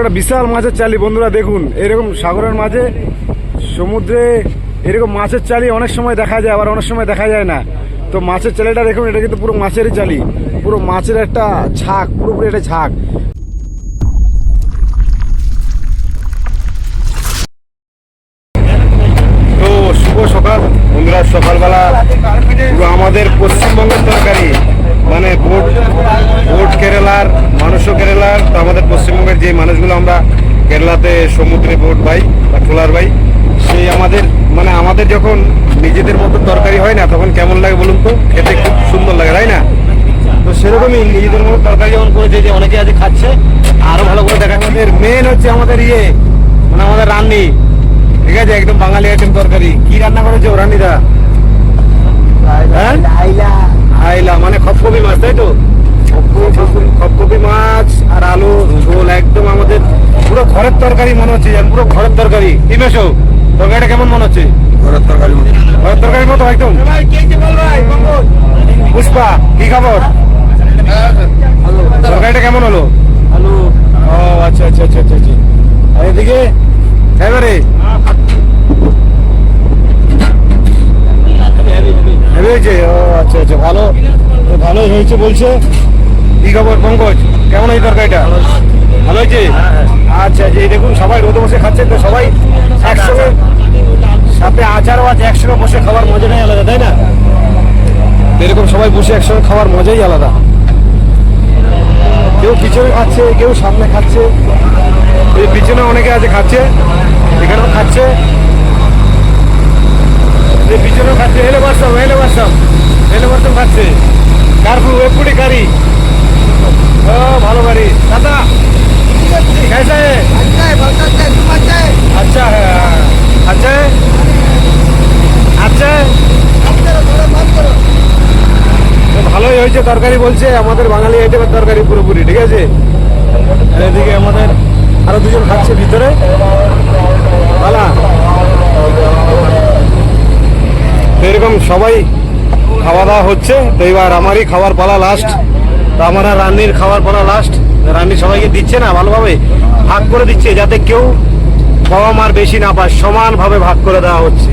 একটা বিশাল মাছের চালি, বন্ধুরা দেখুন। এরকম সাগরের মাঝে, সমুদ্রে এরকম মাছের চালি অনেক সময় দেখা যায়, আবার অনেক সময় দেখা যায় না। তো মাছের চালিটা দেখুন, এটা কিন্তু পুরো মাছেরই চালি। পুরো মাছের একটা ঝাঁক পুরোপুরি একটা ঝাঁক তো শুভ সকাল, বন্ধুরা। সকালবেলা আমাদের পশ্চিমবঙ্গের তরকারি মানে বোট বোট কেরালার মানুষও কেরালার তো আমাদের পশ্চিমবঙ্গের যে মানুষগুলো আমরা কেরালাতে সমুদ্রে বোট বাই বা ট্রলার বাই সেই আমাদের মানে আমাদের যখন নিজেদের মতো তরকারি হয় না তখন কেমন লাগে বলুন তো? খেতে খুব সুন্দর লাগে তাই না? তো সেরকমই নিজেদের মতো তরকারি যেমন করেছে যে অনেকে আজ খাচ্ছে আরও ভালো করে দেখা আমাদের মেন হচ্ছে আমাদের ইয়ে মানে আমাদের রান্নি। ঠিক আছে? একদম বাঙালি আইটেম তরকারি। কি রান্না করেছ রান্নিদা? হ্যাঁ? আইলা মানে খপকপি মাছ তাই তো? খপকপি মাছ আর আলু ঝোল একদম আমাদের পুরো ঘরের তরকারি মনে হচ্ছে পুরো ঘরের তরকারি। কি মেশো? তরকারিটা কেমন মনে হচ্ছে? ঘরের তরকারি ঘরের তরকারির মতো একদম। পুষ্পা কি খবর? তরকারিটা কেমন হলো? আলু। ও আচ্ছা আচ্ছা আচ্ছা আচ্ছা আচ্ছা। আর এদিকে? এবারে হয়েছে। ও আচ্ছা আচ্ছা ভালো। ভালোই হয়েছে বলছে। কি খবর পঙ্কজ কেমন এই তরকারিটা? ভালো হয়েছে। আচ্ছা দেখুন সবাই রোদে বসে খাচ্ছে তো সবাই একসঙ্গে সাথে আচারও আছে একসঙ্গে বসে খাওয়ার মজাটাই আলাদা তাই না? এরকম সবাই বসে একসঙ্গে খাওয়ার মজাই আলাদা। কেউ পিছনে খাচ্ছে কেউ সামনে খাচ্ছে। এই পিছনে অনেকে আছে খাচ্ছে এখানেও খাচ্ছে। এই পিছনেও খাচ্ছে এলে বাসম এলে বাসম এলে বাসম খাচ্ছে। কারফু এপুটি কারি। ও ভালো গাড়ি দাদা कैसा है अच्छा है अच्छा है আচ্ছা তো ভালোই হয়েছে তরকারি বলছে আমাদের বাঙালি আইটেমের তরকারি পুরোপুরি ঠিক আছে আর এদিকে আমাদের আরো দুজন খাচ্ছে ভিতরে ভালা তো এরকম সবাই খাওয়া দাওয়া হচ্ছে তো এবার আমারই খাওয়ার পালা লাস্ট তো আমার রান্নির খাওয়ার পরা লাস্ট রান্নি সবাইকে দিচ্ছে না, ভালোভাবে ভাগ করে দিচ্ছে যাতে কেউ কম আর বেশি না পায়, সমানভাবে ভাগ করে দেওয়া হচ্ছে।